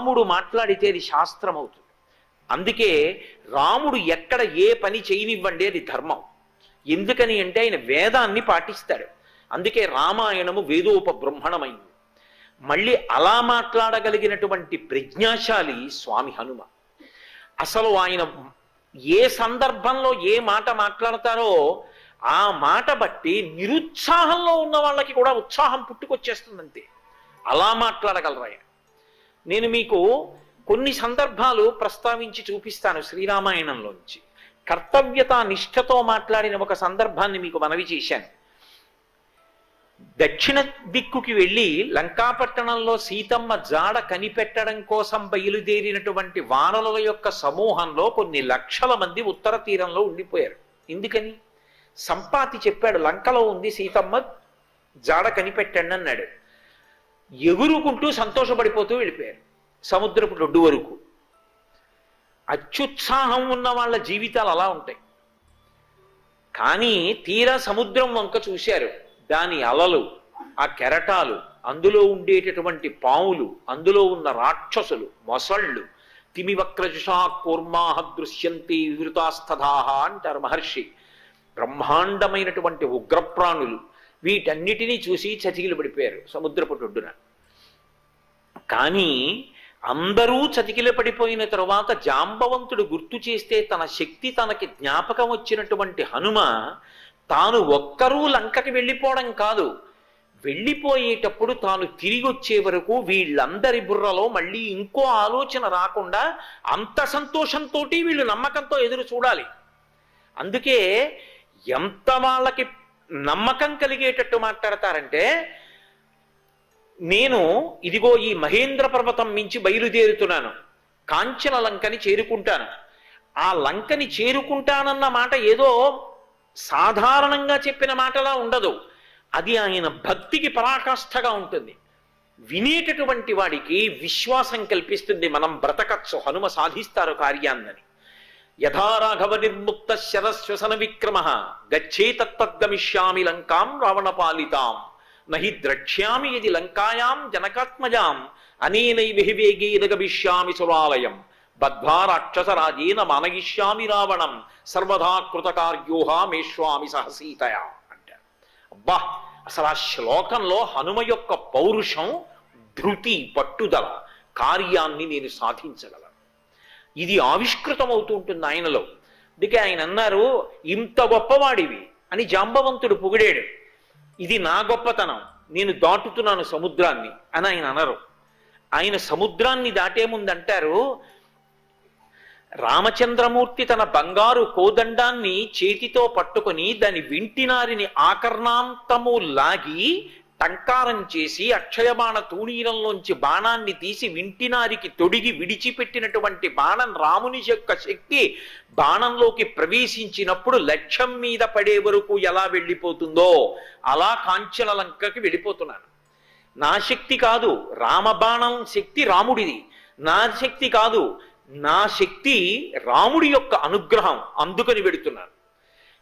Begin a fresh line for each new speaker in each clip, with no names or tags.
రాముడు మాట్లాడితే అది శాస్త్రం అవుతుంది అందుకే రాముడు ఎక్కడ ఏ పని చేయనివ్వండి అది ధర్మం. ఎందుకని అంటే ఆయన వేదాన్ని పాటిస్తాడు. అందుకే రామాయణము వేదోప బ్రహ్మణమైంది మళ్ళీ అలా మాట్లాడగలిగినటువంటి ప్రజ్ఞాశాలి స్వామి హనుమ. అసలు ఆయన ఏ సందర్భంలో ఏ మాట మాట్లాడతారో ఆ మాట బట్టి నిరుత్సాహంలో ఉన్న వాళ్ళకి కూడా ఉత్సాహం పుట్టుకొచ్చేస్తుందంతే. అలా మాట్లాడగలరు ఆయన నేను మీకు కొన్ని సందర్భాలు ప్రస్తావించి చూపిస్తాను శ్రీరామాయణంలోంచి. కర్తవ్యత నిష్ఠతో మాట్లాడిన ఒక సందర్భాన్ని మీకు మనవి చేశాను. దక్షిణ దిక్కుకి వెళ్ళి లంకాపట్టణంలో సీతమ్మ జాడ కనిపెట్టడం కోసం బయలుదేరినటువంటి వానరుల యొక్క సమూహంలో కొన్ని లక్షల మంది ఉత్తర తీరంలో ఉండిపోయారు. ఎందుకని? సంపాతి చెప్పాడు లంకలో ఉంది సీతమ్మ జాడ కనిపెట్టండి అన్నాడు. ఎగురుకుంటూ సంతోషపడిపోతూ వెళ్ళిపోయారు. సముద్రపు రొడ్డు వరకు. అత్యుత్సాహం ఉన్న వాళ్ళ జీవితాలు అలా ఉంటాయి. కానీ తీరా సముద్రం వంక చూశారు. దాని అలలు ఆ కెరటాలు అందులో ఉండేటటువంటి పాములు అందులో ఉన్న రాక్షసులు మొసళ్ళు తిమివక్రజుషా కూర్మాహ దృశ్యంతి వివృతాస్తథాహ అంటారు మహర్షి. బ్రహ్మాండమైనటువంటి ఉగ్రప్రాణులు. వీటన్నిటినీ చూసి చతికిలు పడిపోయారు సముద్రపు ఒడ్డున. కానీ అందరూ చతికిల పడిపోయిన తరువాత జాంబవంతుడు గుర్తు చేస్తే తన శక్తి తనకి జ్ఞాపకం వచ్చినటువంటి హనుమ తాను ఒక్కరూ లంకకి వెళ్ళిపోవడం కాదు. వెళ్ళిపోయేటప్పుడు తాను తిరిగి వచ్చే వరకు వీళ్ళందరి బుర్రలో మళ్ళీ ఇంకో ఆలోచన రాకుండా అంత సంతోషంతో వీళ్ళు నమ్మకంతో ఎదురు చూడాలి. అందుకే ఎంత వాళ్ళకి నమ్మకం కలిగేటట్టు మాట్లాడతారంటే నేను ఇదిగో ఈ మహేంద్ర పర్వతం మించి బయలుదేరుతున్నాను కాంచన లంకని చేరుకుంటాను. ఆ లంకని చేరుకుంటానన్న మాట ఏదో సాధారణంగా చెప్పిన మాటలా ఉండదు. అది ఆయన భక్తికి పరాకాష్ఠగా ఉంటుంది. వినేటటువంటి వాడికి విశ్వాసం కల్పిస్తుంది. మనం బ్రతకచ్చు హనుమ సాధిస్తారు కార్యాన్నని. యథారాఘవ నిర్ముక్త శరశ్వసన విక్రమ గచ్చే గచ్చేతత్గమిష్యామి లంకాం రావణపాలితాం నహి ద్రక్ష్యామి ఇది లంకాయాం జనకాత్మజాం అనేనైవిహి వేగేన గమిష్యామి సురాలయం బద్ధ్వా రాక్షసరాజేన మానగిష్యామి రావణం సర్వదా కృతకార్యోహామేష్వామి సహసీతయా అంటారు అబ్బా అసలు ఆ శ్లోకంలో హనుమ యొక్క పౌరుషం ధృతి పట్టుదల కార్యాన్ని నేను సాధించగలను. ఇది ఆవిష్కృతమవుతూ ఉంటుంది ఆయనలో. అందుకే ఆయన అన్నారు ఇంత గొప్పవాడివి అని జాంబవంతుడు పొగిడాడు. ఇది నా గొప్పతనం నేను దాటుతున్నాను సముద్రాన్ని అని ఆయన అనరు. ఆయన సముద్రాన్ని దాటే ముందు అంటారు రామచంద్రమూర్తి తన బంగారు కోదండాన్ని చేతితో పట్టుకొని దాని వింటినారిని ఆకర్ణాంతము లాగి టంకారం చేసి అక్షయబాణ తూణీరంలోంచి బాణాన్ని తీసి వింటినారికి తొడిగి విడిచిపెట్టినటువంటి బాణం రాముని యొక్క శక్తి బాణంలోకి ప్రవేశించినప్పుడు లక్ష్యం మీద పడే వరకు ఎలా వెళ్ళిపోతుందో అలా కాంచన లంకకి వెళ్ళిపోతున్నాను. నా శక్తి కాదు రామబాణం శక్తి రాముడిది. నా శక్తి కాదు నా శక్తి రాముడి యొక్క అనుగ్రహం అందుకని వెడుతున్నాను.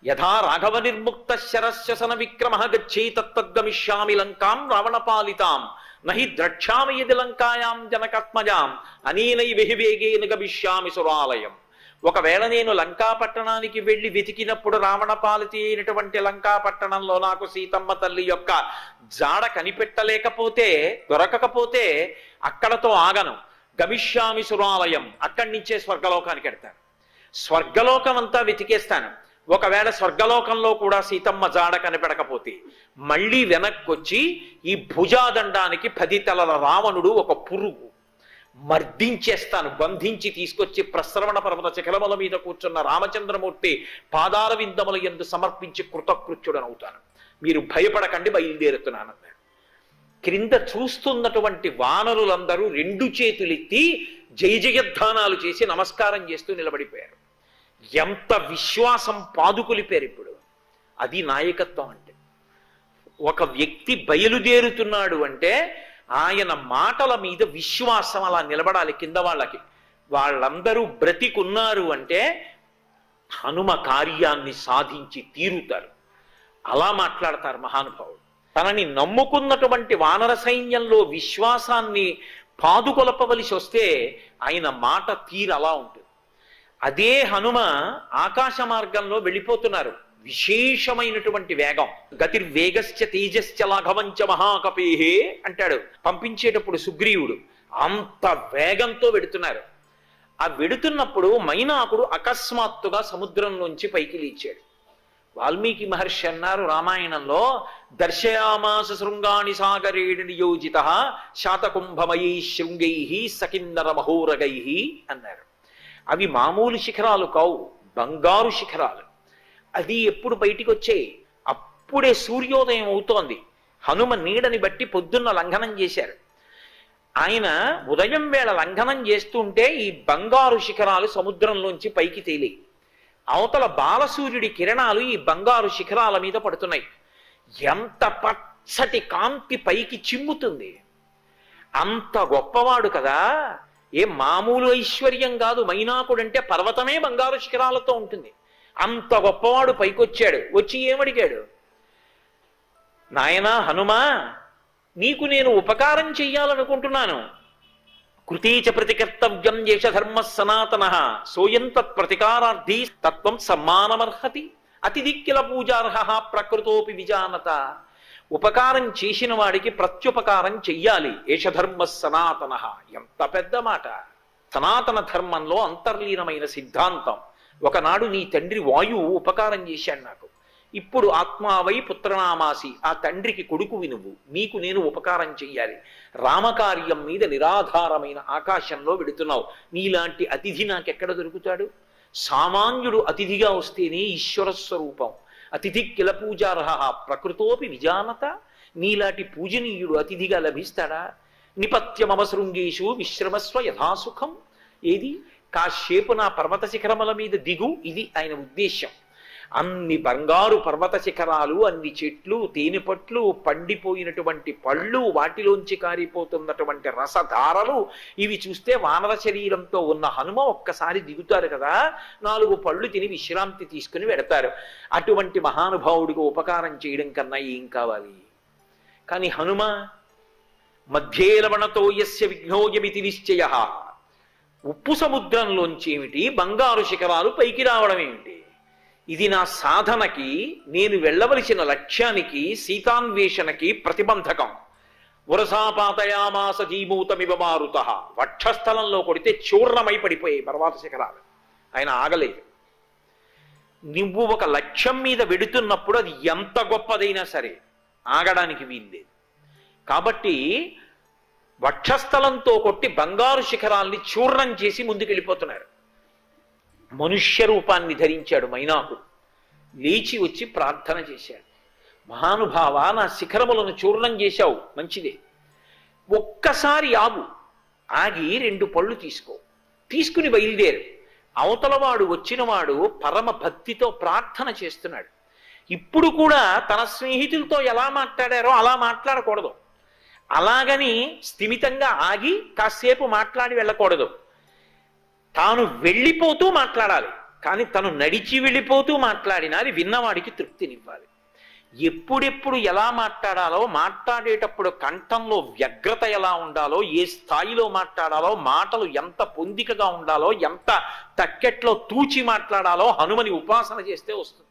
యథా రాఘవ నిర్ముక్త శరశ్వసన విక్రమ గచ్చేతత్గమిష్యామి లంకాం రావణపాలితాం. నహి ద్రక్ష్యామి యది లంకాయాం జనకత్మజాం. అనేనై వెహివేగేన గమిష్యామి సురాలయం. ఒకవేళ నేను లంకా పట్టణానికి వెళ్ళి వెతికినప్పుడు రావణపాలితి అయినటువంటి లంకా పట్టణంలో నాకు సీతమ్మ తల్లి యొక్క జాడ కనిపెట్టలేకపోతే దొరకకపోతే అక్కడతో ఆగను. గమిష్యామి సురాలయం. అక్కడి నుంచే స్వర్గలోకానికి వెడతాను స్వర్గలోకం అంతా వెతికేస్తాను. ఒకవేళ స్వర్గలోకంలో కూడా సీతమ్మ జాడ కనిపెడకపోతే మళ్ళీ వెనక్కొచ్చి ఈ భుజాదండానికి పది తలల రావణుడు ఒక పురుగు. మర్దించేస్తాను బంధించి తీసుకొచ్చి ప్రశ్రవణ పర్వత శిఖరముల మీద కూర్చున్న రామచంద్రమూర్తి పాదాల విందముల ఎందు సమర్పించి కృతకృత్యుడనవుతాను. మీరు భయపడకండి బయలుదేరుతున్నానన్నాడు క్రింద చూస్తున్నటువంటి వానరులందరూ రెండు చేతులెత్తి జయ జయధ్వానాలు చేసి నమస్కారం చేస్తూ నిలబడిపోయారు. ఎంత విశ్వాసం పాదుకొలిపారు ఇప్పుడు. అది నాయకత్వం అంటే. ఒక వ్యక్తి బయలుదేరుతున్నాడు అంటే ఆయన మాటల మీద విశ్వాసం అలా నిలబడాలి కింద వాళ్ళకి. వాళ్ళందరూ బ్రతికున్నారు అంటే హనుమ కార్యాన్ని సాధించి తీరుతారు. అలా మాట్లాడతారు మహానుభావుడు. తనని నమ్ముకున్నటువంటి వానర సైన్యంలో విశ్వాసాన్ని పాదుకొలపవలసి వస్తే ఆయన మాట తీరు అలా ఉంటుంది. అదే హనుమ ఆకాశ మార్గంలో వెళ్ళిపోతున్నారు. విశేషమైనటువంటి వేగం. గతిర్వేగశ్చ తేజశ్చ లాఘవంచ మహాకపేహే అంటాడు. పంపించేటప్పుడు సుగ్రీవుడు అంత వేగంతో వెడుతున్నారు. ఆ వెడుతున్నప్పుడు మైనాకుడు అకస్మాత్తుగా సముద్రంలోంచి పైకి లేచాడు. వాల్మీకి మహర్షి అన్నారు రామాయణంలో దర్శయామాస శృంగాణి సాగరేణి నియోజిత శాతకుంభమయీ శృంగై సకిందర మహోరగై అన్నారు. అవి మామూలు శిఖరాలు కావు బంగారు శిఖరాలు. అది ఎప్పుడు బయటికి వచ్చాయి అప్పుడే సూర్యోదయం అవుతోంది. హనుమ నీడని బట్టి పొద్దున్న లంఘనం చేశారు. ఆయన ఉదయం వేళ లంఘనం చేస్తుంటే ఈ బంగారు శిఖరాలు సముద్రంలోంచి పైకి తేలి అవతల బాలసూర్యుడి కిరణాలు ఈ బంగారు శిఖరాల మీద పడుతున్నాయి. ఎంత పచ్చటి కాంతి పైకి చిమ్ముతుంది. అంత గొప్పవాడు కదా. ఏ మామూలు ఐశ్వర్యం కాదు. మైనాకుడంటే పర్వతమే బంగారు శిఖరాలతో ఉంటుంది. అంత గొప్పవాడు పైకొచ్చాడు. వచ్చి ఏమడిగాడు? నాయనా హనుమా నీకు నేను ఉపకారం చెయ్యాలనుకుంటున్నాను. కృతీచ ప్రతికర్తవ్యం ధర్మ సనాతన. సోయం తత్ ప్రతికారార్థి తత్వం సమ్మానమర్హతి. అతిథి కిల పూజార్హ ప్రకృతోపి విజానత. ఉపకారం చేసిన వాడికి ప్రత్యుపకారం చెయ్యాలి. ఏషధర్మ సనాతన ఎంత పెద్ద మాట. సనాతన ధర్మంలో అంతర్లీనమైన సిద్ధాంతం. ఒకనాడు నీ తండ్రి వాయువు ఉపకారం చేశాడు నాకు. ఇప్పుడు ఆత్మావై పుత్రనామాసి ఆ తండ్రికి కొడుకువి నువ్వు నీకు నేను ఉపకారం చెయ్యాలి. రామకార్యం మీద నిరాధారమైన ఆకాశంలో వెడుతున్నావు. నీలాంటి అతిథి నాకెక్కడ దొరుకుతాడు? సామాన్యుడు అతిథిగా వస్తేనే ఈశ్వర స్వరూపం అతిథి కిల పూజార్హ ప్రకృతోపి విజానత నీలాంటి పూజనీయుడు అతిథిగా లభిస్తాడా? నిపత్యమవశృంగేషు విశ్రమస్వ యథాసుఖం. ఏది? కాసేపు నా పర్వత శిఖరముల మీద దిగు ఇది ఆయన ఉద్దేశ్యం. అన్ని బంగారు పర్వత శిఖరాలు అన్ని చెట్లు తేనెపట్లు పండిపోయినటువంటి పళ్ళు వాటిలోంచి కారిపోతున్నటువంటి రసధారలు ఇవి చూస్తే వానర శరీరంతో ఉన్న హనుమ ఒక్కసారి దిగుతారు కదా. నాలుగు పళ్ళు తిని విశ్రాంతి తీసుకుని వెడతారు అటువంటి మహానుభావుడికి ఉపకారం చేయడం కన్నా ఏం కావాలి? కానీ హనుమ మధ్యేలవణతో యస్య విఘ్నోయమితి నిశ్చయ. ఉప్పు సముద్రంలోంచి ఏమిటి? బంగారు శిఖరాలు పైకి రావడం ఏమిటి? ఇది నా సాధనకి నేను వెళ్ళవలసిన లక్ష్యానికి సీతాన్వేషణకి ప్రతిబంధకం. వరసాపాతయామాస జీమూతమివ మారుత. వక్షస్థలంలో కొడితే చూర్ణమై పడిపోయాయి పర్వత శిఖరాలు. ఆయన ఆగలేదు. నువ్వు ఒక లక్ష్యం మీద వెడుతున్నప్పుడు అది ఎంత గొప్పదైనా సరే ఆగడానికి వీల్లేదు. కాబట్టి వక్షస్థలంతో కొట్టి బంగారు శిఖరాల్ని చూర్ణం చేసి ముందుకెళ్ళిపోతున్నారు. మనుష్య రూపాన్ని ధరించాడు మైనాకుడు లేచి వచ్చి ప్రార్థన చేశాడు. మహానుభావ నా శిఖరములను చూర్ణం చేశావు మంచిదే. ఒక్కసారి ఆగు ఆగి రెండు పళ్ళు తీసుకో. తీసుకుని బయలుదేరు. అవతలవాడు వచ్చినవాడు పరమ భక్తితో ప్రార్థన చేస్తున్నాడు. ఇప్పుడు కూడా తన స్నేహితులతో ఎలా మాట్లాడారో అలా మాట్లాడకూడదు. అలాగని స్థిమితంగా ఆగి కాసేపు మాట్లాడి వెళ్ళకూడదు. తాను వెళ్ళిపోతూ మాట్లాడాలి. కానీ తను నడిచి వెళ్ళిపోతూ మాట్లాడినా అది విన్నవాడికి తృప్తినివ్వాలి. ఎప్పుడెప్పుడు ఎలా మాట్లాడాలో మాట్లాడేటప్పుడు కంఠంలో వ్యగ్రత ఎలా ఉండాలో ఏ స్థాయిలో మాట్లాడాలో మాటలు ఎంత పొందికగా ఉండాలో ఎంత తక్కెట్లో తూచి మాట్లాడాలో హనుమని ఉపాసన చేస్తే వస్తుంది.